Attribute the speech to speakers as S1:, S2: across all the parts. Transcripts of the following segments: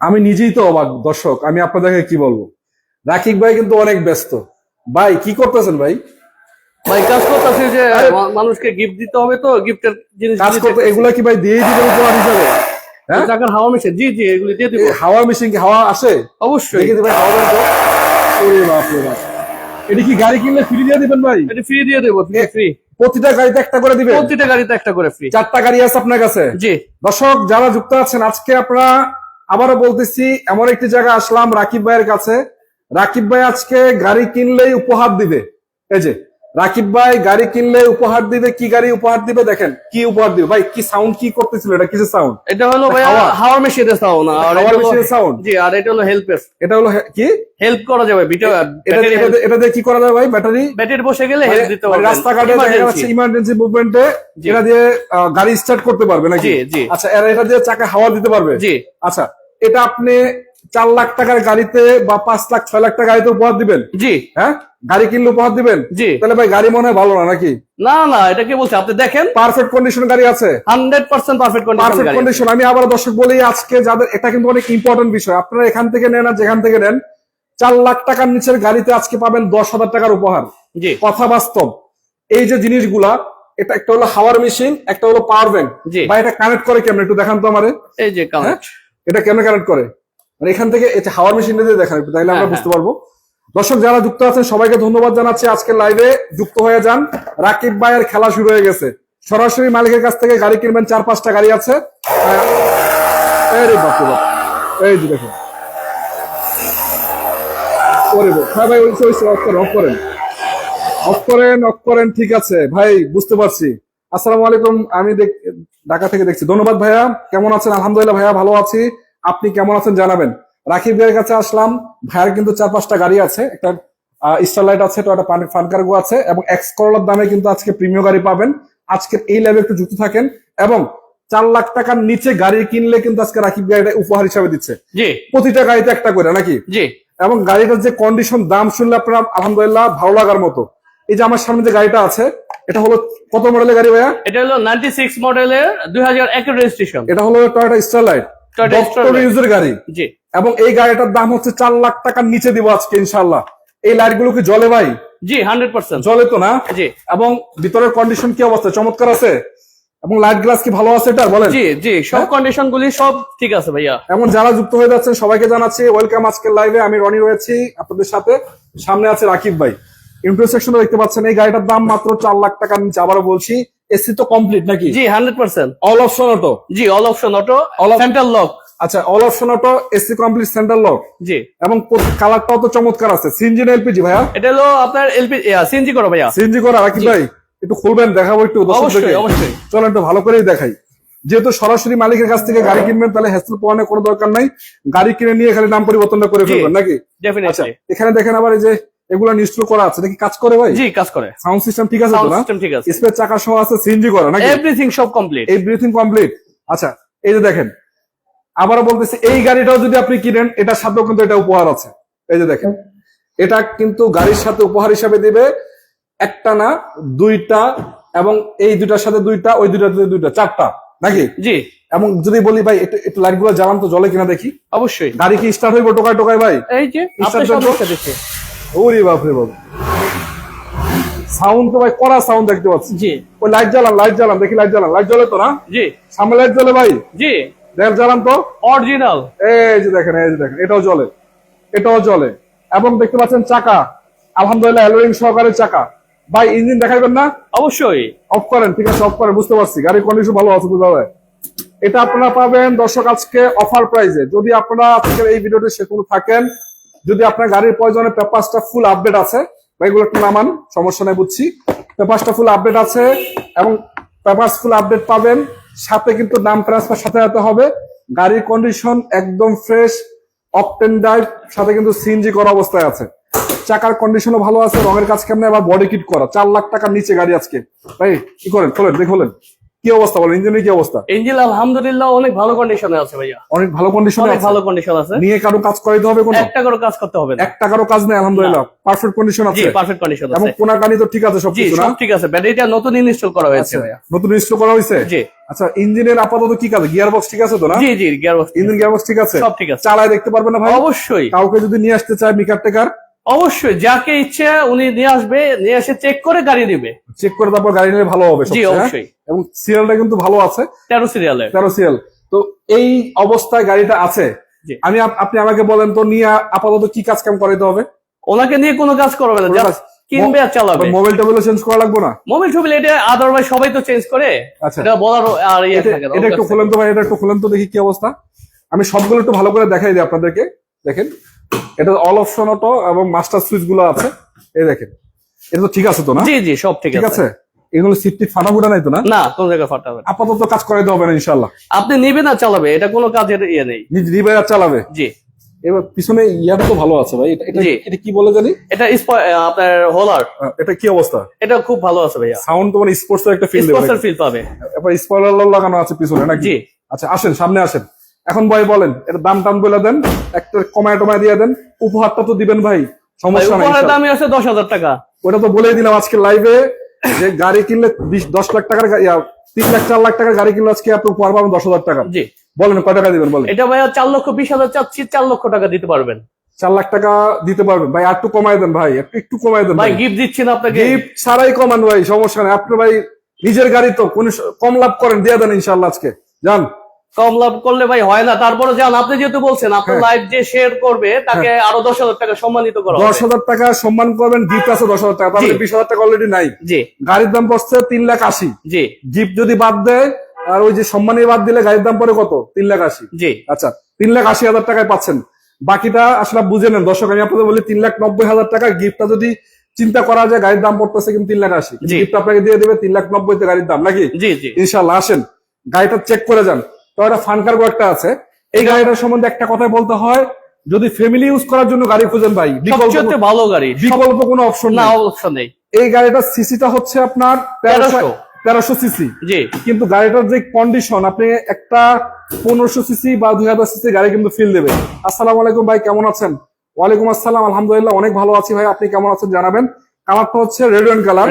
S1: আমি নিজেই তো অবাক দর্শক আমি আপনাদেরকে কি বলব? রাকিব ভাই কিন্তু অনেক ব্যস্ত। ভাই কি করতেছেন ভাই?
S2: ভাই কাজ করতেছি যে মানুষকে গিফট দিতে হবে তো গিফটের জিনিস
S1: কাজ করতে এগুলা কি ভাই দিয়ে দিবেন উপহার হিসাবে? হ্যাঁ?
S2: টাকার হাওয়া মিশে জি জি এগুলি দিয়ে দিব।
S1: হাওয়া মেশিন কি হাওয়া আসে?
S2: অবশ্যই।
S1: দেখে দিবেন হাওয়া দেন তো ওরে বাপ রে বাপ। এটা কি গাড়ি কিনলে ফ্রি দিয়ে দিবেন ভাই?
S2: এটা ফ্রি দিয়ে দেবো ফ্রি
S1: প্রতিটা গাড়িতে একটা করে দিবেন?
S2: প্রতিটা গাড়িতে একটা করে ফ্রি
S1: চারটা গাড়ি আছে আপনার কাছে?
S2: জি।
S1: দর্শক যারা যুক্ত আছেন আজকে আপনারা আবারও বলতেছি এমন একটি জায়গা আসলাম রাকিব ভাইয়ের কাছে। রাকিব ভাই আজকে গাড়ি কিনলেই উপহার দিবে। এই যে রাকিব ভাই গাড়ি কিনলে উপহার দিবে কি গাড়ি উপহার দিবে দেখেন কি উপহার দিবে? ভাই কি সাউন্ড কি করতেছিল এটা? কিছু সাউন্ড
S2: এটা হলো ভাই
S1: হাওয়া।
S2: হাওয়া মেশিনের সাউন্ড আর হলো-
S1: মেশিনের sound?
S2: জি আর এটা হলো হেল্পেস
S1: এটা হলো কি?
S2: হেল্প করা যাবে
S1: এটা এটা দিয়ে- কি করা যাবে ভাই ব্যাটারি
S2: ব্যাটারি বসে গেলে হেল্প দিতে
S1: মানে
S2: পারবে
S1: রাস্তাঘাটে দেখা যাচ্ছে ইমার্জেন্সি মুভমেন্টে। এটা দিয়ে গাড়ি স্টার্ট করতে পারবে নাকি?
S2: জি, জি।
S1: আচ্ছা এরা এটা দিয়ে চাকা হাওয়া দিতে পারবে?
S2: জি।
S1: আচ্ছা এটা আপনি চার লাখ টাকার গাড়িতে বা পাঁচ লাখ ছয় লাখ টাকা গাড়িতে উপহার দিবেন?
S2: জি।
S1: হ্যাঁ? গাড়ি কিনলে উপহার দিবেন?
S2: জি।
S1: তাহলে ভাই গাড়ি মনে হয় ভালো না নাকি?
S2: না না এটা কি বলছে? আপনি দেখেন।
S1: পারফেক্ট কন্ডিশন গাড়ি আছে।
S2: Hundred percent perfect
S1: perfect
S2: condition
S1: condition আমি আবার দর্শক বলি আজকে যাদের এটা কিন্তু অনেক ইম্পর্টেন্ট বিষয়। আপনারা এখান থেকে নেন আর যেখান থেকে নেন। চার লাখ টাকার নিচের গাড়িতে আজকে পাবেন দশ হাজার টাকার উপহার।
S2: জি।
S1: কথা বাস্তব। এই যে জিনিসগুলা এটা একটা হলো হাওয়ার মেশিন একটা হলো পাওয়ার ব্যাংক
S2: জি।
S1: বা এটা কানেক্ট করে কেমন? একটু দেখান তো আমারে।
S2: এই যে কাউন্ট
S1: এটা কেমন কানেক্ট করে? মানে এখান থেকে এটা হাওয়ার মেশিনটা দিয়ে দেখান তাইলে আমরা
S2: হ্যাঁ,
S1: বুঝতে পারব। দর্শক যারা যুক্ত আছেন সবাইকে ধন্যবাদ জানাচ্ছি আজকের লাইভে যুক্ত হয়ে যান। রাকিব ভাইয়ের খেলা শুরু হয়ে গেছে। সরাসরি মালিকের কাছ থেকে গাড়ি কিনবেন চার পাঁচটা গাড়ি আছে। এই যে দেখুন। হ্যাঁ ভাই ওই অফ করেন অফ করেন। অফ করেন অফ করেন ঠিক আছে। ভাই বুঝতে পারছি। আসসালামু আলাইকুম আমি ঢাকা থেকে দেখছি। ধন্যবাদ ভাইয়া কেমন আছেন? আলহামদুলিল্লাহ ভাইয়া ভালো আছি। আপনি কেমন আছেন জানাবেন। রাকিব ভাইয়ের কাছে আসলাম। ভাইয়ার কিন্তু চার পাঁচটা গাড়ি আছে একটা স্টারলাইট আছে তো একটা ফান কার্গো আছে এবং এক্স করোলার দামে কিন্তু আজকে প্রিমিয় গাড়ি পাবেন। আজকের এই ল্যাবে একটু যুক্ত থাকেন এবং চার লাখ টাকার নিচে গাড়ি কিনলে কিন্তু আজকে রাকিব গাড়িটা উপহার হিসাবে দিচ্ছে।
S2: জি।
S1: প্রতিটা গাড়িতে একটা করে নাকি?
S2: জি।
S1: এবং গাড়িটার যে কন্ডিশন দাম শুনলে আপনার আলহামদুলিল্লাহ ভালো লাগার মতো। এই যে আমার সামনে যে গাড়িটা আছে এটা হলো কত মডেলের গাড়ি ভাইয়া?
S2: এটা হলো নাইনটি সিক্স মডেলের দুই হাজার একের রেজিস্ট্রেশন
S1: এটা হলো টয়োটা স্টারলাইট ডক্টর
S2: Starlight।
S1: গাড়ি।
S2: জি।
S1: এবং এই গাড়িটার দাম হচ্ছে চার লাখ টাকার নিচে দিব আজকে ইনশাল্লাহ এই লাইটগুলো কি জলে ভাই?
S2: জি হান্ড্রেড পার্সেন্ট
S1: জলে তো না?
S2: জি।
S1: এবং ভিতরের কন্ডিশন কি অবস্থা? চমৎকার আছে? এবং লাইট গ্লাস কি ভালো আছে এটা? বলেন।
S2: জি জি সব কন্ডিশন গুলি সব ঠিক আছে ভাইয়া।
S1: এমন যারা যুক্ত হয়ে যাচ্ছেন সবাইকে জানাচ্ছি ওয়েলকাম আজকের লাইভে আমি রনি রয়েছি আপনাদের সাথে। সামনে আছে রাকিব ভাই। ইন্টারসেকশন দেখতে পাচ্ছেন এই গাড়িটার দাম মাত্র চার লাখ নিচে আবারও বলছি। এসি তো কমপ্লিট নাকি?
S2: জি hundred percent
S1: all option auto
S2: জি all option auto
S1: op-
S2: central lock
S1: আচ্ছা all option auto AC complete center lock
S2: জি।
S1: এবং কালারটাও তো চমৎকার আছে। সিনজিন এলপিজি ভাইয়া?
S2: এটা হলো আপনার এলপি সিএনজি করো ভাইয়া।
S1: সিএনজি করা রাকিব ভাই একটু খুলবেন দেখাবো একটু
S2: অবশ্যই, অবশ্যই।
S1: চলো একটু ভালো করেই দেখাই। যেহেতু সরাসরি মালিকের কাছ থেকে গাড়ি কিনবেন তাহলে হ্যাসেল পোয়ানোর কোনো দরকার নাই। গাড়ি কিনে নিয়ে খালি নাম পরিবর্তনটা করে ফেলবেন নাকি? আচ্ছা এখানে দেখেন আবার এই যে এগুলো নিশ্চয় করা আছে। নাকি কাজ করে ভাই?
S2: জি কাজ করে।
S1: সাউন্ড সিস্টেম ঠিক আছে তো
S2: সাউন্ড সিস্টেম ঠিক আছে।
S1: স্পেস চাকা সহ আছে সিএনজি করা নাকি?
S2: এভরিথিং সব কমপ্লিট
S1: এই কমপ্লিট আচ্ছা এই যে দেখেন আবারও বলতেছি এই গাড়িটাও যদি আপনি কিনেন এটার সাথেও কিন্তু এটা উপহার আছে। এই যে দেখেন এটা কিন্তু গাড়ির সাথে উপহার হিসাবে দিবে একটা না দুইটা এবং এই দুইটার সাথে দুইটা ওই দুইটার সাথে দুইটা চারটা নাকি?
S2: জি।
S1: এবং যদি বলি ভাই একটু একটু লাইটগুলো জ্বালান তো জলে কিনা দেখি।
S2: অবশ্যই।
S1: গাড়ি কি স্টার্ট হইব টোকায় টোকায় ভাই?
S2: এই যে
S1: ওরে বাপরে বাপ। সাউন্ড তো ভাই কড়া সাউন্ড দেখতে পাচ্ছি।
S2: জি।
S1: ওই লাইট জ্বালান লাইট জ্বালান দেখি লাইট জ্বালান লাইট জ্বলে তো না?
S2: জি।
S1: সামনে লাইট জ্বলে ভাই?
S2: জি।
S1: জ্বালান তো?
S2: অরিজিনাল
S1: এই যে দেখেন এই যে দেখেন এটাও জলে এটাও জলে এবং দেখতে পাচ্ছেন চাকা। আলহামদুলিল্লাহ অ্যালোরিং সহকারে চাকা। ভাই ইঞ্জিন দেখাইবেন না?
S2: অবশ্যই।
S1: অফ করেন ঠিক আছে অফ করেন বুঝতে পারছি। গাড়ির কন্ডিশন ভালো আছে বুঝতে পারবে এটা আপনারা পাবেন দর্শক আজকে অফার প্রাইজে যদি আপনারা আজকের এই ভিডিওটি শেষ থাকেন যদি আপনার গাড়ির প্রয়োজনে পেপারসটা ফুল আপডেট আছে এগুলো একটু নামান, সমস্যা নেই বুঝছি। পেপারসটা ফুল আপডেট আছে এবং পেপারস ফুল আপডেট পাবেন, সাথে কিন্তু নাম ট্রান্সফার সাথে সাথে হবে। গাড়ির কন্ডিশন একদম ফ্রেশ অপটেন ড্রাইভ সাথে কিন্তু সিএনজি করা অবস্থায় আছে। চাকার কন্ডিশনও ভালো আছে, রঙের কাজ কেমন, আবার বডি কিট করা। চার লাখ টাকার নিচে গাড়ি আজকে। ভাই, কি করেন? খোলেন, দেখে খোলেন কি অবস্থা বলেন ইঞ্জিনের কি অবস্থা?
S2: ইঞ্জিন আলহামদুলিল্লাহ অনেক ভালো কন্ডিশনে আছে ভাইয়া।
S1: অনেক ভালো কন্ডিশনে আছে।
S2: ভালো কন্ডিশন আছে।
S1: নিয়ে কারও কাজ করাইতে হবে কোনো?
S2: একটা করে কাজ করতে হবে না।
S1: এক টাকারও কাজ নেই আলহামদুলিল্লাহ। পারফেক্ট কন্ডিশন
S2: জি
S1: আছে।
S2: পারফেক্ট কন্ডিশন
S1: এবং কোনা কানি তো ঠিক আছে
S2: জি
S1: সবকিছু না?
S2: সব ঠিক আছে। ব্যাটারিটা নতুন ইনস্টল করা হয়েছে ভাইয়া।
S1: নতুন ইনস্টল করা হয়েছে?
S2: জি।
S1: আচ্ছা ইঞ্জিনের আপাতত কি কাজ? গিয়ার বক্স ঠিক আছে তো না?
S2: জি জি gear box
S1: engine gear box ঠিক আছে?
S2: সব ঠিক আছে।
S1: চালায় দেখতে পারবে না ভাই?
S2: অবশ্যই।
S1: কাউকে যদি নিয়ে আসতে চায় মিকার টেকার
S2: অবশ্যই যাকে ইচ্ছে উনি নিয়ে আসবে নিয়ে এসে চেক করে গাড়ি দিবে
S1: চেক করে তারপর গাড়ি নিলে ভালো হবে
S2: জি
S1: হ্যাঁ?
S2: অবশ্যই।
S1: এবং সিরিয়ালটা কিন্তু ভালো আছে।
S2: তেরো সিরিয়ালে
S1: তেরো সিরিয়াল তো এই অবস্থায় গাড়িটা আছে। আমি আপনি আমাকে বলেন তো নিয়ে আপাতত কি কাজ কাম করাইতে হবে?
S2: ওনাকে নিয়ে কোনো কাজ করবে না কিনবে আর চালাবে।
S1: মোবাইল টোবাইল চেঞ্জ করা লাগবে না?
S2: মোবাইল টোবিল এটা আদারওয়াইজ সবাই তো চেঞ্জ করে।
S1: আচ্ছা।
S2: এটা বলার আর ইয়ে
S1: এটা
S2: থাকে না,
S1: এটা একটু। খোলেন তো ভাই এটা একটু খোলেন তো দেখি কি অবস্থা। আমি সবগুলো একটু ভালো করে দেখাই দিই আপনাদেরকে। দেখেন। এটা অল অপশন অটো এবং মাস্টার সুইচগুলো আছে। এই দেখেন। এটা তো ঠিক আছে তো না?
S2: জি জি সব ঠিক আছে।
S1: এগুলো সিট টিট ফাটা ফুটা নাই তো না?
S2: না কোন জায়গায় ফাটাবে না।
S1: আপাতত কাজ হবে না ইনশাল্লাহ
S2: আপনি নিবে না চালাবে এটা কোনো কাজের ইয়ে নেই।
S1: নিজ রিভার চালাবে?
S2: জি।
S1: এবার পিছনে ইয়াটা তো ভালো আছে ভাই এটা- এটা কি বলে জানি?
S2: এটা আপনার হোলার
S1: এটা কি অবস্থা?
S2: এটা খুব ভালো আছে ভাইয়া।
S1: সাউন্ড তো মানে স্পোর্টস একটা ফিল দেবে
S2: স্পোর্টসের ফিল পাবে।
S1: এবার স্পয়লার লাগানো আছে পিছনে নাকি?
S2: জি।
S1: আচ্ছা আসেন সামনে আসেন। এখন ভাই বলেন এটা দাম টাম বলে দেন একটা কমায় টমায় দিয়ে দেন উপহারটা তো দিবেন ভাই
S2: ভাই,
S1: সমস্যা নাই
S2: দামই আছে দশ হাজার টাকা।
S1: ওটা তো বলেই দিলাম আজকে লাইভে যে গাড়ি কিনলে বিশ দশ লাখ টাকার তিন লাখ চার লাখ টাকার গাড়ি কিনলে আজকে আপনি উপহার পাবেন দশ হাজার টাকা।
S2: জি।
S1: বলেন কয় টাকা দিবেন বলেন।
S2: এটা ভাইয়া চার লক্ষ বিশ হাজার চাচ্ছি চার লক্ষ টাকা দিতে পারবেন।
S1: চার লাখ টাকা দিতে পারবেন। ভাই আর একটু কমায় দেন ভাই একটু একটু কমায় দেন
S2: ভাই
S1: ভাই।
S2: গিফট দিচ্ছি না আপনাকে।
S1: গিফট ছাড়াই কমান ভাই সমস্যা নাই। আপনি ভাই নিজের গাড়ি তো কোন কম লাভ করেন দিয়ে দেন ইনশাল্লাহ আজকে। যান।
S2: কম লাভ করলে ভাই হয় না। তারপরে যান আপনি যেহেতু বলছেন আপনার
S1: হ্যাঁ।
S2: লাইভ যে শেয়ার করবে তাকে আরও দশ হাজার টাকা সম্মানিত করা
S1: দশ হাজার টাকা সম্মান করবেন গিফট আছে দশ হাজার টাকা তাহলে বিশ হাজার টাকা অলরেডি নাই।
S2: জি।
S1: গাড়ির দাম পড়ছে তিন লাখ আশি।
S2: জি।
S1: গিফট যদি বাদ দেয় আর ওই যে সম্মানী বাদ দিলে গাড়ির দাম পড়ে কত? তিন লাখ আশি।
S2: জি।
S1: আচ্ছা তিন লাখ আশি হাজার টাকায় পাচ্ছেন। বাকিটা আসলে বুঝে নেন। দর্শক আমি আপনাদের বলি তিন লাখ নব্বই হাজার টাকা গিফটটা যদি চিন্তা করা যায় গাড়ির দাম পড়তেছে কিন্তু তিন লাখ আশি। গিফট আপনাকে দিয়ে দেবে তিন লাখ নব্বইতে গাড়ির দাম নাকি?
S2: জি জি।
S1: ইনশাল্লাহ আসেন। গাড়িটা চেক করে যান। তো একটা ফান কার্গো একটা আছে। এই গাড়িটার সম্বন্ধে একটা বলতে হয় যদি ফ্যামিলি ইউজ করার জন্য গাড়ি খুঁজেন ভাই বিকল্প
S2: ভালো গাড়ি
S1: বিকল্প কোনো অপশন
S2: না
S1: না
S2: অবস্থা নেই।
S1: এই গাড়িটার সিসিটা হচ্ছে আপনার তেরোশো
S2: 1300
S1: তেরোশো সিসি
S2: জি।
S1: কিন্তু গাড়িটার যে কন্ডিশন আপনি একটা পনেরোশো সিসি বা দুই হাজার সিসি গাড়ি কিন্তু ফিল দেবে। আসসালামু আলাইকুম ভাই কেমন আছেন? ওয়ালাইকুম আসসালাম আলহামদুলিল্লাহ অনেক ভালো আছি ভাই। আপনি কেমন আছেন জানাবেন। কালারটা হচ্ছে রেড
S2: ওয়ান কালার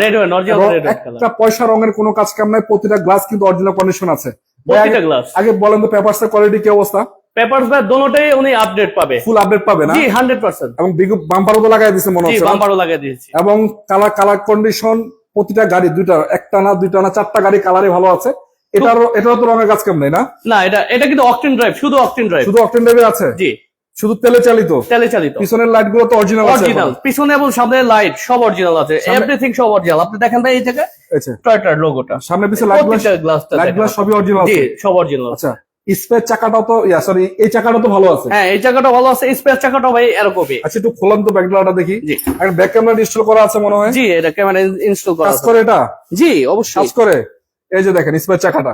S1: একটা পয়সা রঙের কোনো কাজ কাম নাই প্রতিটা গ্লাস কিন্তু অরিজিনাল কন্ডিশন আছে। ভাই, আগে-
S2: গ্লাস
S1: আগে বলেন তো পেপারস এর কোয়ালিটি কি অবস্থা?
S2: পেপারস ভাই দোনোটাই উনি আপডেট পাবে।
S1: ফুল আপডেট পাবে না?
S2: জি হান্ড্রেড পার্সেন্ট
S1: এবং বাম্পারও তো লাগাই দিয়েছে মনে হচ্ছে জি
S2: বাম্পারও লাগিয়ে দিয়েছি।
S1: এবং কালার কালার কন্ডিশন প্রতিটা গাড়ি দুইটা একটা না দুইটা না চারটা গাড়ি কালারই ভালো আছে। এটারও এটারও তো রঙের কাজ কেমন না?
S2: না এটা এটা কিন্তু অকটেন ড্রাইভ শুধু অকটেন ড্রাইভ
S1: শুধু অকটেন ড্রাইভে আছে?
S2: জি।
S1: শুধু তেলে চালিত?
S2: তেলে চালিত।
S1: পিছনের লাইটগুলো তো অরিজিনাল
S2: অরিজিনাল পিছনে এবং সামনে লাইট সব অরিজিনাল আছে। এভরিথিং সব অরিজিনাল আপনি দেখেন ভাই এই থেকে?
S1: আচ্ছা
S2: টয়টার লোগোটা
S1: সামনে পিছনে লাইট গ্লাস লাইট গ্লাস সবই অরিজিনাল
S2: জি
S1: আছে।
S2: সব অরিজিনাল
S1: আচ্ছা স্পেয়ার চাকাটাও তো ইয়া সরি এই চাকাটা তো ভালো আছে।
S2: হ্যাঁ এই জায়গাটা ভালো আছে স্পেস চাকাটা ভাই এরকমই।
S1: আচ্ছা একটু খোলান তো ব্যাকগ্রাউন্ডটা দেখি।
S2: জি।
S1: আর ব্যাক ক্যামেরা ইনস্টল করা আছে মনে হয়?
S2: জি এটা ক্যামেরা ইনস্টল করা আছে।
S1: কাজ করে এটা?
S2: জি অবশ্যই।
S1: কাজ করে? এই যে দেখেন স্পেয়ার চাকাটা।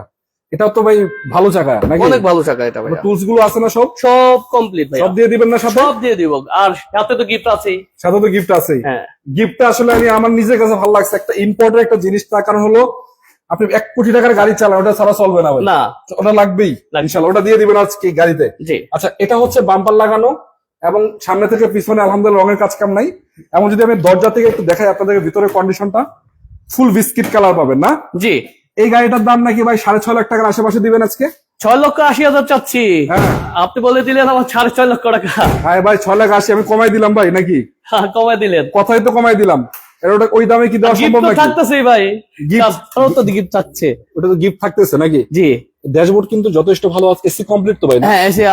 S1: এটাও তো ভাই ভালো চাকা নাকি?
S2: অনেক ভালো চাকা এটা ভাই
S1: টুলসগুলো আছে না সব?
S2: সব কমপ্লিট ভাই
S1: সব দিয়ে দিবেন না সাথে?
S2: সব দিয়ে দিব। আর সাথে তো গিফট আছেই।
S1: সাথে তো গিফট আছেই।
S2: হ্যাঁ।
S1: গিফটটা আসলে আমি আমার নিজের কাছে ভালো লাগছে। একটা ইম্পর্টেন্ট একটা জিনিস তার কারণ হলো আপনি এক কোটি টাকার গাড়ি চালান ওটা ছাড়া চলবে না ভাই।
S2: না।
S1: ওটা লাগবেই
S2: লাগবে।
S1: ইনশাল্লাহ। ওটা দিয়ে দিবেন আজকে গাড়িতে।
S2: জি।
S1: আচ্ছা এটা হচ্ছে বাম্পার লাগানো এবং সামনে থেকে পিছনে আলহামদুলিল্লাহ রঙের কাজ কাম নাই। এবং যদি আমি দরজা থেকে একটু দেখাই আপনাদের ভিতরের কন্ডিশনটা ফুল বিস্কিট কালার পাবেন না?
S2: জি।
S1: এই গাড়িটার দাম নাকি ভাই সাড়ে ছয় লাখ টাকার আশেপাশে দিবেন আজকে?
S2: ছয় লক্ষ আশি হাজার চাচ্ছি।
S1: হ্যাঁ।
S2: আপনি বলে দিলেন আমার সাড়ে ছয় লক্ষ টাকা।
S1: হ্যাঁ ভাই ছয় লাখ আশি আমি কমাই দিলাম ভাই নাকি?
S2: হ্যাঁ, কমায় দিলেন।
S1: কথাই তো কমাই দিলাম। ওই দামে কি দেওয়া সম্ভব নাকি?
S2: থাকতেছেই ভাই।
S1: Gift?
S2: তো গিফট থাকছে।
S1: ওটা তো গিফট থাকতেছে নাকি?
S2: জি।
S1: ড্যাশবোর্ড কিন্তু যথেষ্ট ভালো আছে এসি কমপ্লিট তো ভাই
S2: হ্যাঁ এসে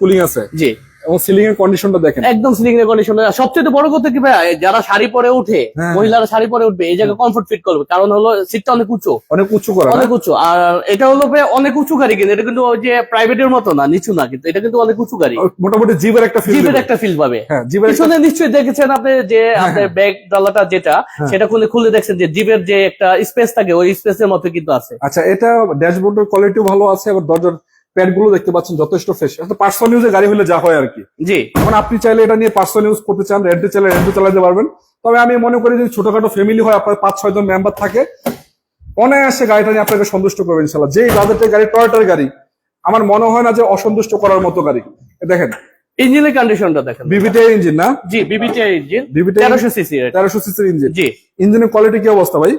S1: কুলিং আছে।
S2: জি।
S1: এবং সিলিং এর কন্ডিশনটা দেখেন।
S2: একদম স্লিং এর কন্ডিশন সবচেয়ে বড় কথা কি ভাই যারা শাড়ি পরে উঠে
S1: হ্যাঁ।
S2: মহিলারা শাড়ি পরে উঠবে এই জায়গায় কমফোর্ট ফিট করবে। কারণ হলো সিটটা অনেক উঁচু।
S1: অনেক উঁচু করা?
S2: অনেক উঁচু। আর এটা হলো ভাই অনেক উঁচু গাড়ি কিন্তু এটা কিন্তু যে প্রাইভেটের মতো না নিচু না কিন্তু এটা কিন্তু অনেক উঁচু গাড়ি।
S1: মোটামুটি জিপের একটা ফিল
S2: জিপের একটা ফিল পাবে।
S1: হ্যাঁ
S2: পিছনে নিশ্চয়ই দেখেছেন আপনি যে আপনার ব্যাগ ডালাটা যেটা সেটা খুলে খুলে দেখছেন যে জিপের যে একটা স্পেস থাকে ওই স্পেসের মতো কিন্তু আছে।
S1: আচ্ছা এটা ড্যাশবোর্ডের কোয়ালিটিও ভালো আছে আবার দরজার প্যাডগুলো দেখতে পাচ্ছেন যথেষ্ট ফ্রেশ পার্সোনাল ইউজে গাড়ি হলে যা হয় আর কি।
S2: জি।
S1: এখন আপনি চাইলে এটা নিয়ে পার্সোনাল ইউজ করতে চান রেন্টে চাইলে রেন্টে চালাতে পারবেন। তবে আমি মনে করি যদি ছোটখাটো ফ্যামিলি হয় আপনার পাঁচ ছয় জন মেম্বার থাকে অনায়াসে গাড়িটা নিয়ে আপনাকে সন্তুষ্ট করবে ইনশাল্লাহ যেই বাজেটের গাড়ি টয়টার গাড়ি আমার মনে হয় না যে অসন্তুষ্ট করার মতো গাড়ি। দেখেন।
S2: ইঞ্জিনের কন্ডিশনটা দেখেন।
S1: বিবিটি ইঞ্জিন না?
S2: জি বিবিটি ইঞ্জিন
S1: BBT
S2: তেরোশো সিসি
S1: তেরোশো সিসির ইঞ্জিন
S2: জি।
S1: ইঞ্জিনের কোয়ালিটি কি অবস্থা ভাই?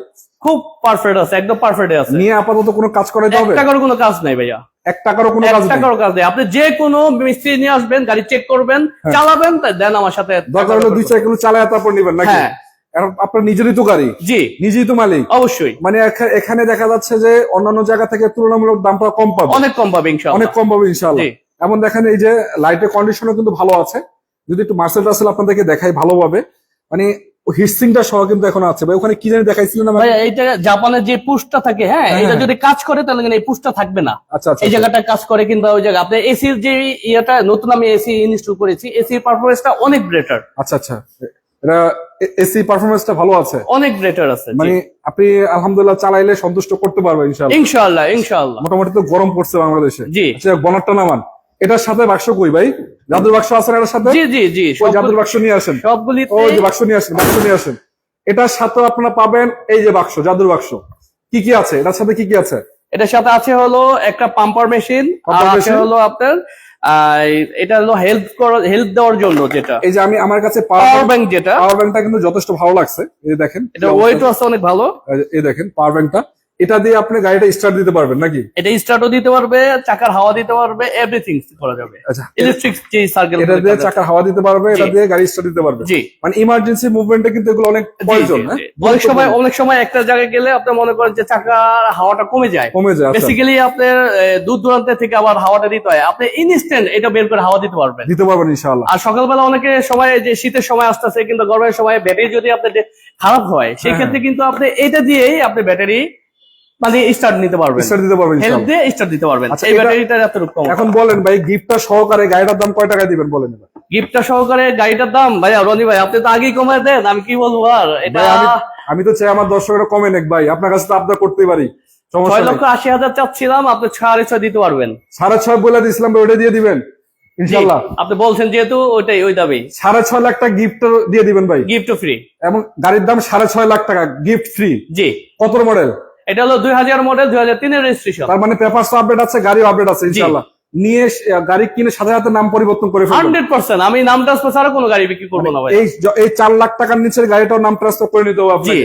S2: খুব পারফেক্ট আছে একদম পারফেক্ট আছে।
S1: নিয়ে আপাতত কোনো কাজ হবে?
S2: টাকারও কোনো কাজ নাই ভাইয়া।
S1: এক টাকারও কোনো কাজ
S2: টাকারও কাজ নেই। আপনি যে কোনো মিস্ত্রি নিয়ে আসবেন গাড়ি চেক করবেন চালাবেন দেন আমার সাথে
S1: হ্যাঁ। দরকার হলে দুই চার কিলো চালায় তারপর নিবেন নাকি?
S2: হ্যাঁ।
S1: আপনার নিজেরই তো গাড়ি।
S2: জি।
S1: নিজেই তো মালিক।
S2: অবশ্যই।
S1: মানে এখানে দেখা যাচ্ছে যে অন্যান্য জায়গা থেকে তুলনামূলক দামটা কম পাবে।
S2: অনেক কম পাবে ইনশাআল্লাহ।
S1: অনেক কম পাবে ইনশাল্লাহ
S2: জি।
S1: এমন দেখেন এই যে লাইটের কন্ডিশনও কিন্তু ভালো আছে। যদি একটু মার্সেল টার্সেল আপনাদেরকে দেখাই ভালোভাবে মানে হিটসিংটা সহ কিন্তু এখন আছে। ভাই ওখানে কি জানি দেখাইছিলেন না
S2: ভাই এইটা জাপানের যে পুষটা থাকে হ্যাঁ
S1: হ্যাঁ,
S2: এটা
S1: হ্যাঁ।
S2: যদি কাজ করে তাহলে কিন্তু এই পুষটা থাকবে না।
S1: আচ্ছা আচ্ছা
S2: এই জায়গাটা কাজ করে কিন্তু ওই জায়গা আপনি এসির যে ইয়েটা নতুন আমি এসি ইনস্টল করেছি এসির পারফরমেন্সটা অনেক বেটার
S1: আচ্ছা আচ্ছা। এটা এসি পারফরমেন্সটা ভালো আছে?
S2: অনেক বেটার আছে
S1: মানে আপনি আলহামদুলিল্লাহ চালাইলে সন্তুষ্ট করতে পারবেন ইনশাল্লাহ
S2: ইনশাআল্লাহ ইনশাআল্লাহ।
S1: মোটামুটি তো গরম পড়ছে বাংলাদেশে।
S2: জি।
S1: আচ্ছা বনারটা নামান এটার সাথে বাক্স কই ভাই? জাদুর বাক্স আছে এটার সাথে?
S2: জি জি জি
S1: ওই জাদুর বাক্স নিয়ে আসেন।
S2: সবগুলি
S1: ও যে বাক্স নিয়ে আসেন বাক্স নিয়ে আসেন। এটার সাথে আপনারা পাবেন এই যে বাক্স জাদুর বাক্স। কি কি আছে? এটার সাথে কি কি আছে?
S2: এটার সাথে আছে হলো একটা পাম্পার মেশিন আর আছে হলো আপনার আহ, এটা হলো হেল্প হেল্প দেওয়ার জন্য যেটা।
S1: এই যে আমি আমার কাছে
S2: পাওয়ার ব্যাংক যেটা।
S1: পাওয়ার ব্যাংকটা কিন্তু যথেষ্ট ভালো লাগছে। এই দেখেন
S2: এটা ওয়েটও আছে অনেক ভালো।
S1: এই দেখেন পাওয়ার ব্যাংকটা এটা দিয়ে আপনি গাড়িটা স্টার্ট দিতে পারবেন নাকি?
S2: এটা স্টার্টও দিতে পারবে চাকার হাওয়া দিতে পারবে এভরিথিং করা যাবে।
S1: আচ্ছা
S2: ইলেকট্রিক যে সার্কেল
S1: এটা দিয়ে চাকার হাওয়া দিতে পারবে এটা দিয়ে গাড়ি স্টার্ট দিতে পারবে।
S2: জি।
S1: মানে ইমার্জেন্সি মুভমেন্টে কিন্তু এগুলো অনেক প্রয়োজন হ্যাঁ?
S2: অনেক সময় অনেক সময় একটা জায়গায় গেলে আপনি মনে করেন যে চাকার হাওয়াটা কমে যায়।
S1: কমে যায় আচ্ছা।
S2: বেসিক্যালি আপনার দূর দূরান্ত থেকে আবার হাওয়াটা দিতে হয়। আপনি ইনস্ট্যান্ট এটা বের করে হাওয়া দিতে পারবেন।
S1: দিতে পারবেন ইনশাআল্লাহ।
S2: আর সকালবেলা অনেকে সময় যে শীতের সময় আসতেছে কিন্তু গরমের সময় ব্যাটারি যদি আপনার খারাপ হয় সেই
S1: হ্যাঁ।
S2: ক্ষেত্রে কিন্তু আপনি এটা দিয়েই আপনি ব্যাটারি মানে স্টার্ট নিতে পারবেন।
S1: স্টার্ট দিতে পারবেন
S2: হেল্প
S1: ইনশাআল্লাহ
S2: দিয়ে স্টার্ট দিতে পারবেন।
S1: আচ্ছা,
S2: এই ব্যাটারিটা এত কম।
S1: এখন বলেন ভাই গিফটটা সহকারে গাড়িটার দাম কয় টাকায় দিবেন বলেন এবার।
S2: গিফটটা সহকারে গাড়িটার দাম? ভাইয়া রনি ভাই আপনি তো আগেই কমায় দেন আমি কি বলব আর? এটা
S1: আমি আমি তো চাই আমার দর্শকরা কমে নেক ভাই আপনার কাছে তো আবদার করতেই পারি।
S2: ছয় লক্ষ আশি হাজার চাচ্ছিলাম আপনি সাড়ে ছয় দিতে পারবেন।
S1: সাড়ে ছয় বলে দিয়েছিলাম ওটা দিয়ে দিবেন ইনশাল্লাহ।
S2: আপনি বলছেন যেহেতু ওইটাই ওই দাবি।
S1: সাড়ে ছয় লাখ টাকা গিফট দিয়ে দিবেন ভাই।
S2: গিফট ফ্রি
S1: এবং গাড়ির দাম সাড়ে ছয় লাখ টাকা গিফট ফ্রি
S2: জি।
S1: কত মডেল
S2: এটা হলো দুই হাজার মডেল দুই হাজার তিনের রেজিস্ট্রেশন
S1: তার মানে পেপার আপডেট আছে গাড়িও আপডেট আছে ইনশাল্লাহ নিয়ে গাড়ি কিনে সাথে সাথে নাম পরিবর্তন করে
S2: হান্ড্রেড পার্সেন্ট। আমি নাম ট্রান্সফার ছাড়া কোনো গাড়ি বিক্রি করব না ভাই।
S1: এই এই চার লাখ টাকার নিচের গাড়িটাও নাম ট্রান্সফার করে নিতে হবে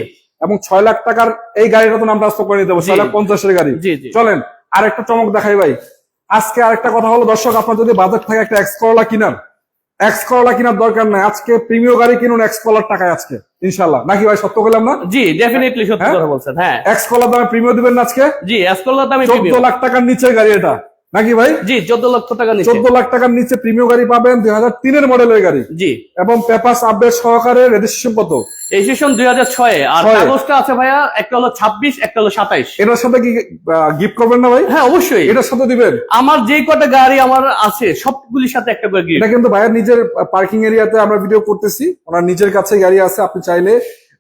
S1: এবং ছয় লাখ টাকার এই গাড়িটা তো নাম ট্রান্সফার করে নিতে হবে ছয় লাখ পঞ্চাশের গাড়ি। চলেন আরেকটা চমক দেখাই ভাই। আজকে আরেকটা কথা হলো দর্শক আপনার যদি বাজেট থাকে একটা এক্স করলা কিনার এক্স করলা কেনার দরকার নাই। আজকে প্রিমিয় গাড়ি কিনুন এক্স কলার টাকায় আজকে ইনশাল্লাহ নাকি ভাই সত্য করলাম না?
S2: জি ডেফিনেটলি সত্য
S1: হ্যাঁ?
S2: কথা বলছেন হ্যাঁ।
S1: এক্স কলার দামে প্রিমিয় দিবেন আজকে?
S2: জি এসকোলার দামে
S1: চোদ্দ লাখ টাকার নিচে গাড়ি এটা। নাকি ভাই?
S2: জি চোদ্দ লক্ষ টাকা
S1: চোদ্দ লাখ টাকার নিচে প্রিমিয় গাড়ি পাবেন দুই হাজার তিনের মডেলের গাড়ি।
S2: জি।
S1: এবং পেপাস আপডেট সহকারে রেজিস্ট্রেশন কত
S2: রেজিস্ট্রেশন দুই হাজার ছয়। আর। কাগজটা আছে ভাইয়া একটা হলো ছাব্বিশ একটা হলো সাতাইশ।
S1: এটার সাথে কি গিফট করবেন না ভাই?
S2: হ্যাঁ অবশ্যই।
S1: এটার সাথে দিবেন।
S2: আমার যে কটা গাড়ি আমার আছে সবগুলির সাথে একটা করে gift।
S1: এটা কিন্তু ভাইয়ের নিজের পার্কিং এরিয়াতে আমরা ভিডিও করতেছি। ওনার নিজের কাছে গাড়ি আছে আপনি চাইলে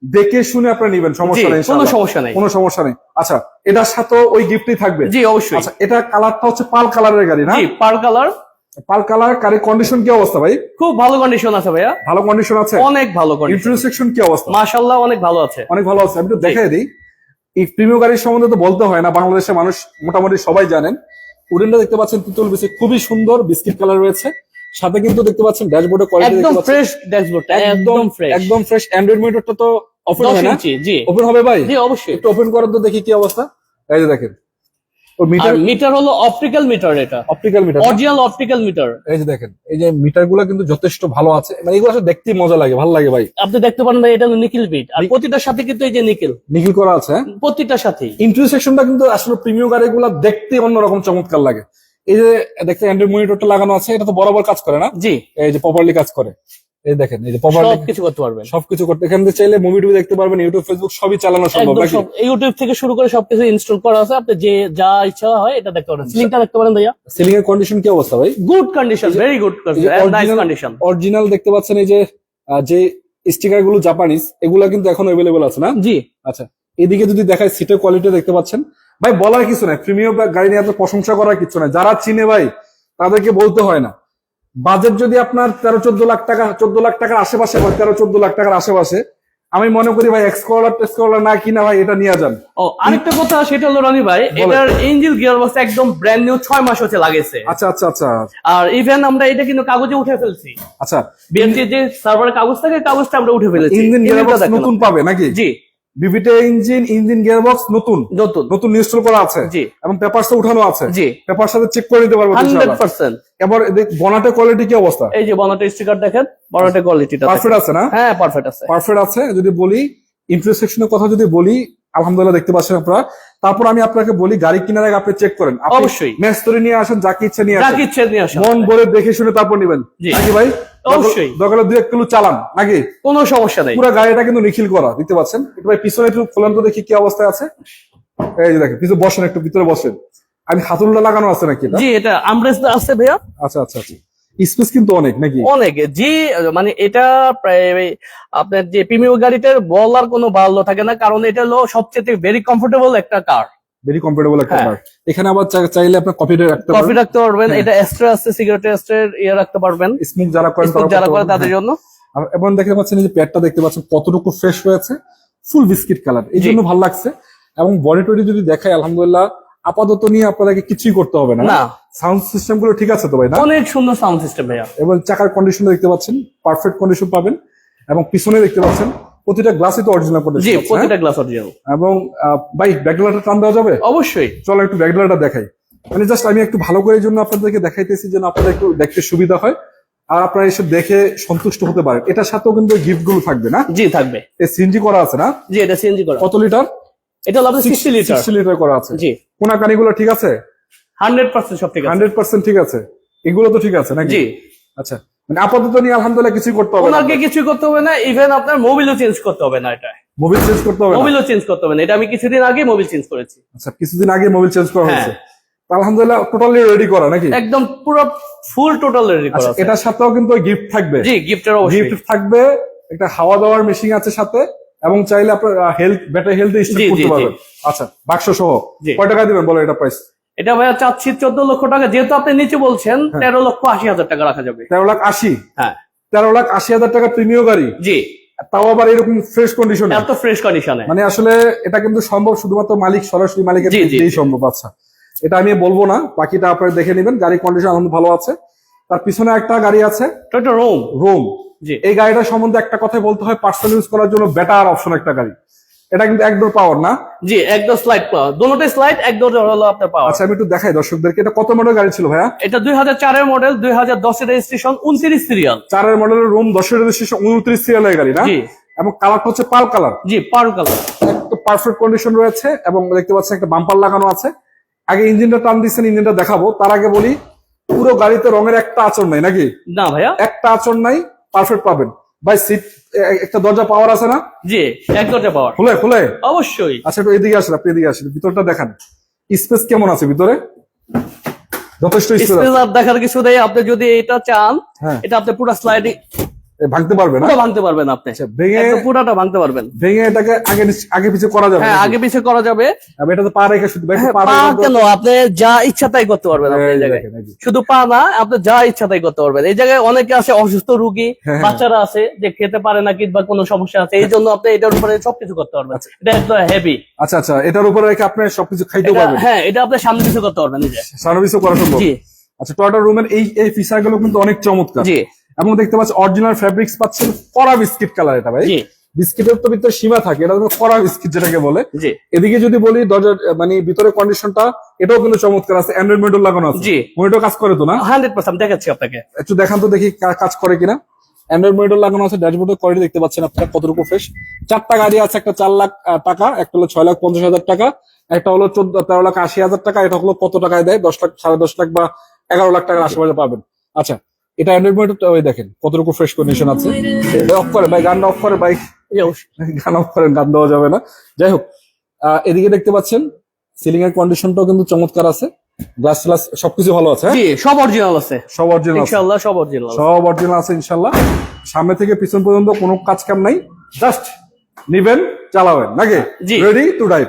S1: দেখে শুনে আপনি নিবেন সমস্যা নেই
S2: কোনো সমস্যা নেই।
S1: কোনো সমস্যা নেই। আচ্ছা এটার সাথে ওই গিফটই থাকবে?
S2: জি অবশ্যই।
S1: আচ্ছা এটা কালারটা হচ্ছে পাল কালারের গাড়ি না?
S2: জি পার কালার।
S1: পাল কালার গাড়ির কন্ডিশন কি অবস্থা ভাই?
S2: খুব ভালো কন্ডিশন আছে ভাইয়া।
S1: ভালো কন্ডিশন আছে?
S2: অনেক ভালো কন্ডিশন
S1: ইন্টারেস্ট সেকশন কি অবস্থা?
S2: মাশাল্লাহ অনেক ভালো আছে।
S1: অনেক ভালো আছে। আমি একটু দেখাই দিই। এই প্রিমিয় গাড়ির সম্বন্ধে তো বলতে হয় না বাংলাদেশের মানুষ মোটামুটি সবাই জানেন। উডেনটা দেখতে পাচ্ছেন তিতুল বেশি খুবই সুন্দর বিস্কিট কালার রয়েছে। সাথে কিন্তু দেখতে পাচ্ছেন ড্যাশবোর্ডের কোয়ালিটি
S2: একদম ফ্রেশ ড্যাশবোর্ড
S1: একদম
S2: ফ্রেশ
S1: একদম ফ্রেশ অ্যান্ড্রয়েড মিটারটা তো ওপেন হয় না?
S2: জি।
S1: ওপেন হবে ভাই?
S2: জি অবশ্যই।
S1: একটু ওপেন করার তো দেখি কি অবস্থা। এই যে দেখেন। ও মিটার
S2: মিটার হলো অপটিক্যাল মিটার এটা।
S1: Optical meter
S2: original optical meter
S1: এই যে দেখেন এই যে মিটারগুলো কিন্তু যথেষ্ট ভালো আছে। মানে এগুলো আসলে দেখতে মজা লাগে ভালো লাগে ভাই।
S2: আপনি দেখতে পারেন ভাই এটা হলো নিকেল বিট আর প্রতিটার সাথে কিন্তু এই যে নিকেল
S1: নিখিল করা আছে হ্যাঁ?
S2: প্রতিটার সাথেই
S1: ইন্টারসেকশনটা কিন্তু আসলে প্রিমিয়াম গাড়িগুলো দেখতে অন্যরকম চমৎকার লাগে। এই যে দেখতে অ্যান্ড্রয়েড মনিটরটা লাগানো আছে এটা তো বরাবর কাজ করে না?
S2: জি।
S1: এই যে প্রপারলি কাজ করে। এই দেখেন এই যে প্রপারলি
S2: সব করতে পারবেন।
S1: সবকিছু করতে এখান থেকে চাইলে মুভি টুভি দেখতে পারবেন ইউটিউব ফেসবুক সবই চালানো সম্ভব নাকি?
S2: ইউটিউব থেকে শুরু করে সবকিছু ইনস্টল করা আছে। আপনি যে যা ইচ্ছা হয় এটা দেখতে পারেন। লিঙ্কটা দেখতে পারেন ভাইয়া।
S1: সিলিং এর কন্ডিশন কি অবস্থা ভাই?
S2: Good condition very good nice condition
S1: original দেখতে পাচ্ছেন এই যে যে স্টিকারগুলো জাপানিজ এগুলা কিন্তু এখন অ্যাভেলেবল আছে না?
S2: জি।
S1: আচ্ছা এদিকে যদি দেখায় সিটের কোয়ালিটি দেখতে পাচ্ছেন। ভাই বলার কিছু নাই। প্রিমিয়াম গাড়ি নিয়ে এত প্রশংসা করার কিছু নাই। যারা চিনে ভাই তাদেরকে বলতে হয় না। বাজেট যদি আপনার তেরো চোদ্দ লাখ টাকা চোদ্দ লাখ টাকার আশেপাশে হয় তেরো চোদ্দ লাখ টাকার আশেপাশে আমি মনে করি ভাই এক্সকলার টেক্সকলার না কিনা ভাই এটা নিয়ে যান।
S2: ও আরেকটা কথা সেটা হলো রনি ভাই এটার ইঞ্জিন গিয়ার বক্স একদম ব্র্যান্ড নিউ ছয় মাস হচ্ছে লাগেছে।
S1: আচ্ছা আচ্ছা আচ্ছা।
S2: আর ইভেন আমরা এটা কিন্তু কাগজে উঠে ফেলছি।
S1: আচ্ছা।
S2: বিএনসি যে সার্ভারের কাগজ থাকে কাগজটা আমরা উঠে ফেলেছি।
S1: ইঞ্জিন
S2: দেখো না।
S1: নতুন পাবে নাকি?
S2: জি।
S1: বিবিটে ইঞ্জিন ইঞ্জিন গিয়ারবক্স নতুন।
S2: নতুন।
S1: নতুন ইনস্টল করা আছে।
S2: জি।
S1: এবং পেপারস উঠানো আছে।
S2: জি।
S1: পেপার সাথে চেক করে নিতে পারব
S2: হান্ড্রেড
S1: ইনশাআল্লাহ।
S2: পার্সেন্ট।
S1: এবার বনাটের কোয়ালিটি কি অবস্থা?
S2: এই যে বনাটের স্টিকার দেখেন বনাটের কোয়ালিটিটা
S1: পারফেক্ট আছে না?
S2: হ্যাঁ পারফেক্ট আছে।
S1: পারফেক্ট আছে যদি বলি ইন্টারসেকশনের কথা যদি বলি আলহামদুলিল্লাহ দেখতে পাচ্ছেন আপনারা। তারপর আমি আপনাকে বলি গাড়ি কেনার আগে আপনি চেক করেন।
S2: অবশ্যই।
S1: মেস্তরি নিয়ে আসেন যাকে ইচ্ছা নিয়ে আসেন।
S2: কিচ্ছে নিয়ে আসা
S1: মন ভরে দেখে শুনে তারপর নিবেন।
S2: জি।
S1: ভাই?
S2: অবশ্যই।
S1: দরকার দুই এক কিলো চালান নাকি?
S2: কোনো সমস্যা নেই।
S1: পুরো গাড়িটা কিন্তু নিখিল করা দেখতে পাচ্ছেন? একটু ভাই পিছনে একটু খোলান তো দেখি কি অবস্থায় আছে। এই যে দেখেন পিছনে বসেন একটু ভিতরে বসেন। আমি হাতুলটা লাগানো আছে নাকি এটা?
S2: জি এটা আমরেস আছে ভাইয়া।
S1: আচ্ছা আচ্ছা আচ্ছা। স্পেস কিন্তু অনেক নাকি?
S2: অনেক। জি মানে এটা প্রায় আপনার যে প্রিমিয়াম গাড়িটার বলার কোনো বাল্য থাকে না কারণ এটা হলো সবচেয়ে ভেরি কমফোর্টেবল একটা কার
S1: ভেরি কমফোর্টেবল একটা
S2: হ্যাঁ।
S1: কার এখানে আবার চাইলে আপনি কপিটা রাখতে
S2: কফি রাখতে পারবেন।
S1: হ্যাঁ।
S2: এটা এক্সট্রা আছে সিগারেট এক্সট্রা ইয়ে রাখতে পারবেন।
S1: স্মোক যারা করেন
S2: যারা করে তাদের জন্য।
S1: এবং দেখতে পাচ্ছেন যে প্যাডটা দেখতে পাচ্ছেন কতটুকু ফ্রেশ হয়েছে। ফুল বিস্কিট কালার এই জন্য ভালো লাগছে। এবং বডি টডি যদি দেখাই আলহামদুলিল্লাহ আপাতত নিয়ে আপনাদেরকে কিছুই করতে হবে না।
S2: না।
S1: সাউন্ড সিস্টেমগুলো ঠিক আছে তো ভাই না?
S2: অনেক সুন্দর সাউন্ড সিস্টেম ভাইয়া।
S1: এবং চাকার কন্ডিশন দেখতে পাচ্ছেন পারফেক্ট কন্ডিশন পাবেন। এবং পিছনে দেখতে পাচ্ছেন প্রতিটা গ্লাসই তো অরিজিনাল
S2: জি
S1: কন্ডিশন
S2: প্রতিটা গ্লাস অরিজিনাল
S1: এবং ভাই ব্যাকডোলারটা টান দেওয়া যাবে?
S2: অবশ্যই।
S1: চলো একটু ব্যাকডোলারটা দেখাই। মানে জাস্ট আমি একটু ভালো করে জন্য আপনাদেরকে দেখাইতেছি যেন আপনাদের একটু দেখতে সুবিধা হয় আর আপনারা এসে দেখে সন্তুষ্ট হতে পারেন। এটার সাথেও কিন্তু গিফটগুলো থাকবে না?
S2: জি থাকবে।
S1: এই সিনজি করা আছে না?
S2: জি এটা সিএনজি করা।
S1: কত লিটার
S2: এটা হলো আপনার সিক্সটি লিটার
S1: সিক্সটি লিটার করা আছে।
S2: জি।
S1: কোনা কানিগুলো ঠিক আছে?
S2: হান্ড্রেড পার্সেন্ট সব ঠিক আছে।
S1: হান্ড্রেড পার্সেন্ট ঠিক আছে। এগুলো তো ঠিক আছে নাকি?
S2: জি।
S1: আচ্ছা। মানে আপাতত নিয়ে আলহামদুলিল্লাহ কিছুই করতে হবে না।
S2: ওনাকে কিছু করতে হবে না ইভেন আপনার মোবিলও চেঞ্জ করতে হবে না এটা।
S1: মোবিল চেঞ্জ করতে হবে
S2: মোবিলও চেঞ্জ করতে হবে না এটা আমি কিছুদিন আগে মোবিল চেঞ্জ করেছি।
S1: আচ্ছা কিছুদিন আগে মোবিল চেঞ্জ করা
S2: হ্যাঁ।
S1: হয়েছে আলহামদুলিল্লাহ টোটালি রেডি করা নাকি?
S2: একদম পুরো ফুল টোটাল রেডি করা
S1: আচ্ছা
S2: আছে।
S1: এটার সাথেও কিন্তু গিফট থাকবে।
S2: জি গিফটের অবশ্যই।
S1: গিফট থাকবে একটা হাওয়া দেওয়ার মেশিন আছে সাথে এবং চাইলে আপনার হেলথ ব্যাটারি হেলথ
S2: জি,
S1: করতে পারবেন। আচ্ছা বাক্স সহ কয় টাকা দিবেন বলো এটা প্রাইস
S2: এটা ভাইয়া চাচ্ছি চোদ্দ লক্ষ টাকা যেহেতু আপনি নিচে বলছেন
S1: হ্যাঁ।
S2: তেরো লক্ষ আশি হাজার টাকা রাখা যাবে।
S1: তেরো লাখ আশি?
S2: হ্যাঁ।
S1: তেরো লাখ আশি হাজার টাকা প্রিমিয় গাড়ি?
S2: জি।
S1: তাও আবার এরকম ফ্রেশ কন্ডিশনে
S2: এত ফ্রেশ কন্ডিশনে
S1: মানে আসলে এটা কিন্তু সম্ভব শুধুমাত্র মালিক সরাসরি মালিকের দিয়েই সম্ভব আচ্ছা। এটা আমি বলব না বাকিটা আপনারা দেখে নেবেন গাড়ি কন্ডিশন আলহামদুলিল্লাহ ভালো আছে। তার পিছনে একটা গাড়ি আছে
S2: রোম
S1: রোম এই গাড়িটা সম্বন্ধে একটা কথা বলতে হয় পার্সোনাল ইউজ করার জন্য বেটার অপশন একটা গাড়ি। এটা কিন্তু একডোর পাওয়ার না?
S2: জি একদম স্লাইড পাওয়ার দুটোটাই স্লাইড একদম হলো আপনার পাওয়ার
S1: আচ্ছা আমি একটু দেখাই দর্শকদেরকে। এটা কত মডেল গাড়ি ছিল ভাইয়া?
S2: এটা দুই হাজার চারের মডেল দুই হাজার দশের রেজিস্ট্রেশন উনত্রিশ সিরিয়াল
S1: চারের মডেলের রুম দশের রেজিস্ট্রেশন উনত্রিশ সিরিয়ালের গাড়ি না?
S2: জি।
S1: এবং কালারটা হচ্ছে পাল কালার
S2: জি পার কালার
S1: একদম পারফেক্ট কন্ডিশন রয়েছে এবং দেখতে পাচ্ছেন একটা বাম্পার লাগানো আছে। আগে ইঞ্জিনটা টান দিচ্ছেন ইঞ্জিনটা দেখাবো। তার আগে বলি পুরো গাড়িতে রঙের একটা আচর নাই নাকি?
S2: না ভাইয়া।
S1: একটা আচর নাই পারফেক্ট পাবেন। ভাই সিট একটা দরজা পাওয়ার আছে না?
S2: জি এক দরজা পাওয়ার
S1: খুলে খুলে।
S2: অবশ্যই।
S1: আচ্ছা একটু এদিকে আসেন আপনি এদিকে আসেন। ভিতরটা দেখান। স্পেস কেমন আছে ভিতরে? যথেষ্ট স্পেস
S2: আপনি দেখার কিছু নেই। আপনি যদি এটা চান
S1: হ্যাঁ।
S2: এটা আপনি পুরো স্লাইডিং
S1: ভাঙতে পারবে না?
S2: পুরো ভাঙতে পারবেন আপনি।
S1: আচ্ছা ভেঙে
S2: পুরাটা ভাঙতে পারবেন।
S1: ভেঙে এটাকে আগে আগে পিছিয়ে করা যাবে
S2: হ্যাঁ আগে পিছিয়ে করা যাবে।
S1: এটা তো পা রেখে শুধু
S2: হ্যাঁ,
S1: পা
S2: কেন? আপনি যা ইচ্ছা তাই করতে পারবেন আপনি এই জায়গায়। শুধু পা না আপনি যা ইচ্ছা তাই করতে পারবেন। এই জায়গায় অনেকে আছে অসুস্থ রুগী
S1: হ্যাঁ।
S2: বাচ্চারা আছে যে খেতে পারে না কিংবা কোনো সমস্যা আছে এই জন্য আপনি এটার উপরে সবকিছু করতে পারবেন। এটা একদম হেভি
S1: আচ্ছা আচ্ছা এটার উপরে রেখে আপনি সবকিছু খাইতেও পারবেন।
S2: হ্যাঁ এটা আপনি সামনে কিছু করতে পারবেন যে।
S1: সার্ভিসও করা সম্ভব। আচ্ছা টয়টা রুমের এই এই ফিচারগুলো কিন্তু অনেক চমৎকার।
S2: জি।
S1: এবং দেখতে পাচ্ছি অরিজিনাল ফ্যাব্রিক্স পাচ্ছেন কড়া বিস্কিট কালার এটা ভাই। বিস্কিটের তো ভিতরে সীমা থাকে এটা কড়া বিস্কিট যেটাকে বলে। এদিকে যদি বলি দরজার মানে ভিতরে কন্ডিশনটা এটাও কিন্তু চমৎকার আছে অ্যান্ড্রয়েড মনিটর লাগানো আছে। মনিটর কাজ করে তো না?
S2: হান্ড্রেড পার্সেন্ট দেখাচ্ছি আপনাকে।
S1: একটু দেখান তো দেখি কাজ করে কিনা। অ্যান্ড্রয়েড মনিটর লাগানো আছে ড্যাশবোর্ডের কোয়ালিটি দেখতে পাচ্ছেন আপনারা কতটুকু ফ্রেশ চারটা গাড়ি আছে একটা চার লাখ টাকা একটা হলো ছয় লাখ পঞ্চাশ হাজার টাকা একটা হলো চোদ্দ তেরো লাখ আশি হাজার টাকা এটা হলো কত টাকায় দেয়? দশ লাখ সাড়ে দশ লাখ বা এগারো লাখ টাকার আশেপাশে পাবেন। আচ্ছা এটা অ্যান্ড্রয়েড মনিটরটা ওই দেখেন কতটুকু ফ্রেশ কন্ডিশন আছে। অফ করে ভাই গানটা অফ করে
S2: অবশ্যই।
S1: গান অফ করেন গান দেওয়া যাবে না। যাই হোক এদিকে দেখতে পাচ্ছেন সিলিং এর কন্ডিশনটাও কিন্তু চমৎকার আছে। গ্লাস গ্লাস সবকিছু ভালো আছে হ্যাঁ?
S2: জি সব অরিজিনাল আছে।
S1: সব অরিজিনাল
S2: ইনশাআল্লাহ সব অরিজিনাল
S1: সব অরিজিনাল আছে ইনশাল্লাহ সামনে থেকে পিছন পর্যন্ত কোনো কাজ কাম নাই। জাস্ট নিবেন চালাবেন নাকি?
S2: জি।
S1: রেডি টু ড্রাইভ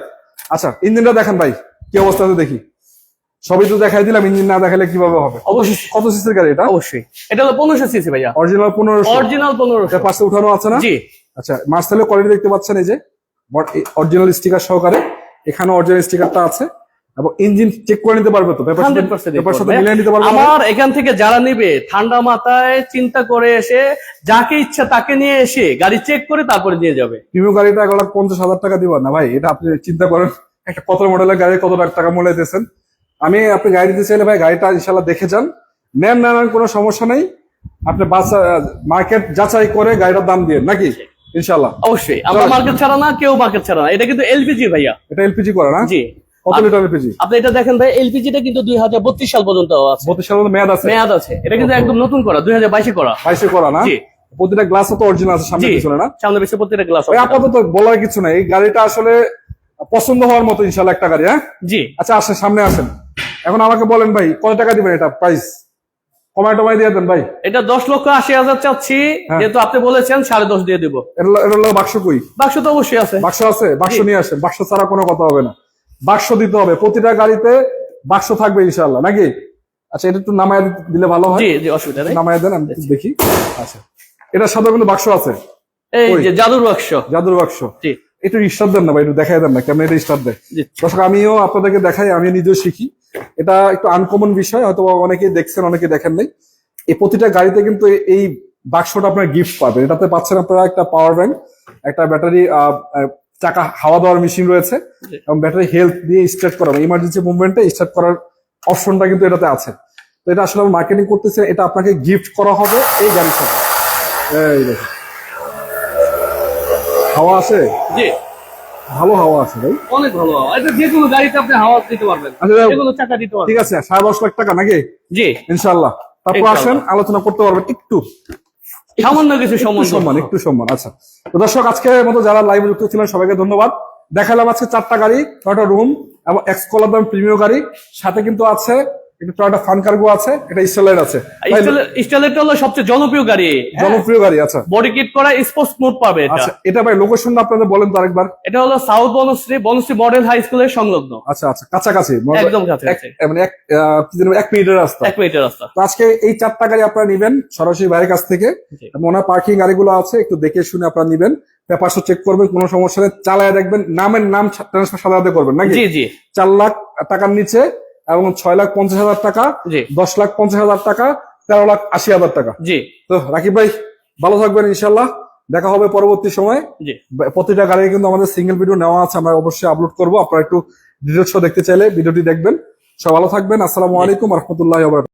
S1: আচ্ছা ইঞ্জিনটা দেখেন ভাই। কি অবস্থা আছে দেখি। সবই তো দেখাই দিলাম ইঞ্জিন না দেখালে কীভাবে হবে?
S2: অবশ্যই।
S1: কত সিসির গাড়ি এটা?
S2: অবশ্যই। এটা হলো পনেরোশো সিসি ভাইয়া।
S1: অরিজিনাল পনেরোশো।
S2: অরিজিনাল পনেরোশো।
S1: পাশে উঠানো আছে না?
S2: জি।
S1: আচ্ছা মার্সেলের কোয়ালিটি দেখতে পাচ্ছেন এই যে অরিজিনাল স্টিকার সহকারে। এখানে অরিজিনাল স্টিকারটা আছে। এবং ইঞ্জিন চেক করে নিতে পারবে তো? পেপার সাথে
S2: 100%
S1: পেপার সাথে
S2: করবে।
S1: মিলিয়ে নিতে পারবে
S2: আমার এখান থেকে যারা নিবে ঠান্ডা মাথায় চিন্তা করে এসে যাকে ইচ্ছা তাকে নিয়ে এসে গাড়ি চেক করে তারপরে দিয়ে যাবে।
S1: প্রিমিয়াম গাড়িটা এক লাখ পঞ্চাশ হাজার টাকা দিবেন না ভাই? এটা আপনি চিন্তা করেন একটা কত মডেলের গাড়ি কত লাখ টাকা মূল্য দিতেছেন আমি আপনি গাড়ি দিতে চাইলে ভাই গাড়িটা ইনশাল্লাহ দেখে যান। নেন না নেন কোনো সমস্যা নেই। আপনি বাসা মার্কেট যাচাই করে গাড়িটার দাম দিয়ে নাকি? ইনশাল্লাহ
S2: অবশ্যই। আমরা মার্কেট ছাড়া না কেউ মার্কেট ছাড়া না। এটা কিন্তু এলপিজি ভাইয়া।
S1: এটা এলপিজি করে না?
S2: জি।
S1: কত লিটার এলপিজি?
S2: আপনি এটা দেখেন ভাই এলপিজিটা কিন্তু দুই হাজার বত্রিশ সাল পর্যন্ত আছে।
S1: বত্রিশ মেয়াদ আছে।
S2: মেয়াদ আছে। এটা কিন্তু একদম নতুন করা দুই হাজার বাইশে করা।
S1: বাইশে করা না? প্রতিটা গ্লাস তো অরিজিনাল আছে সামনে পিছনে না?
S2: সামনে প্রত্যেকটা গ্লাস
S1: আপাতত বলার কিছু নাই। এই গাড়িটা আসলে পছন্দ হওয়ার মতো ইনশাল্লাহ একটা গাড়ি হ্যাঁ?
S2: জি।
S1: আচ্ছা আসেন সামনে আসেন। এখন আমাকে বলেন ভাই কত টাকা দিবেন এটা প্রাইস কমায় টমায় দিয়ে দেন ভাই।
S2: এটা দশ লক্ষ আশি হাজার চাচ্ছি
S1: হ্যাঁ।
S2: যেহেতু আপনি বলেছেন সাড়ে দশ দিয়ে দিব।
S1: এটা হলো- বাক্স কই?
S2: বাক্স তো অবশ্যই আছে।
S1: বাক্স আছে? বাক্স নিয়ে আসেন। বাক্স ছাড়া কোনো কথা হবে না। বাক্স দিতে হবে। প্রতিটা গাড়িতে বাক্স থাকবে ইনশাল্লাহ নাকি? আচ্ছা এটা একটু নামায় দিলে ভালো হয়।
S2: জি জি অসুবিধা নেই।
S1: নামায় দেন আমি দেখি। আচ্ছা। এটার সাথে কিন্তু বাক্স আছে।
S2: এই যে জাদুর বাক্স।
S1: জাদুর বাক্স।
S2: জি।
S1: একটু স্টার্ট দেন না ভাই একটু দেখাই দেন না কেমন এটা স্টার্ট দেয়। দর্শক আমিও আপনাদেরকে দেখাই আমি নিজেও শিখি। এটা একটু আনকমন বিষয় হয়তো অনেকেই দেখছেন অনেকে দেখেন নাই। এই প্রতিটা গাড়িতে কিন্তু এই- বাক্সটা আপনার গিফট পাবেন। এটাতে পাচ্ছেন আপনারা একটা পাওয়ার ব্যাংক একটা ব্যাটারি চাকা, হাওয়া দেওয়ার মেশিন রয়েছে এবং ব্যাটারি হেলথ দিয়ে স্টার্ট করা ইমার্জেন্সি মুভমেন্টে স্টার্ট করার অপশনটা কিন্তু এটাতে আছে। তো এটা আসলে মার্কেটিং করতেছে, এটা আপনাকে গিফট করা হবে এই গাড়ির সাথে। হাওয়া আছে?
S2: জি।
S1: ভালো হাওয়া আছে ভাই।
S2: অনেক ভালো এটা যে কোনো গাড়িতে আপনি হাওয়া দিতে পারবেন।
S1: আচ্ছা,
S2: যে কোনো চাকা দিতে পারবেন।
S1: ঠিক আছে সাড়ে দশ লাখ টাকা নাকি?
S2: জি।
S1: ইনশাল্লাহ তারপর। আসেন আলোচনা করতে পারবেন একটু।
S2: সামান্য কিছু সম্বন্ধ
S1: সম্মান। একটু সম্মান আচ্ছা। তো দর্শক আজকের মতো যারা লাইভ যুক্ত ছিলেন সবাইকে ধন্যবাদ। দেখালাম আজকে চারটা গাড়ি টয়টা রুম এবং এক্স কলার দাম প্রিমিয় গাড়ি। সাথে কিন্তু আছে একটা টয়টা ফান কার্গো আছে একটা স্টেলার আছে। তাই
S2: হলো সবচেয়ে জনপ্রিয় গাড়ি।
S1: জনপ্রিয় গাড়ি আচ্ছা।
S2: বডি কিট করা স্পোর্টস মোড পাবে এটা।
S1: আচ্ছা এটা ভাই লোকেশনটা আপনাদের বলেন তো আরেকবার।
S2: এটা হলো south Banasree Banasree model high স্কুলের সংলগ্ন।
S1: আচ্ছা আচ্ছা কাছাকাছি।
S2: একদম কাছাকাছি।
S1: মানে এক আহ, এক মিনিটের রাস্তা।
S2: এক মিনিটের রাস্তা।
S1: তো আজকে এই চারটা গাড়ি আপনারা নিবেন সরাসরি ভাইয়ের কাছ থেকে। ওনার পার্কিং গাড়িগুলো আছে একটু দেখে শুনে আপনারা নিবেন। পেপারসও চেক করবেন কোনো সমস্যা নেই চালায় দেখবেন। নামের নাম ট্রান্সফার করবেন নাকি?
S2: জি জি।
S1: চার লাখ টাকার নিচে এবং ছয় লাখ পঞ্চাশ হাজার টাকা দশ লাখ পঞ্চাশ হাজার টাকা তেরো লাখ আশি হাজার টাকা।
S2: জি।
S1: তো রাকিব ভাই ভালো থাকবেন ইনশাল্লাহ। দেখা হবে পরবর্তী সময়। প্রতিটা গাড়ি কিন্তু আমাদের সিঙ্গেল ভিডিও নেওয়া আছে আমরা অবশ্যই আপলোড করব। আপনারা একটু ডিটেলস দেখতে চাইলে ভিডিওটি দেখবেন। সব ভালো থাকবেন। আসসালামু আলাইকুম রহমতুল্লাহ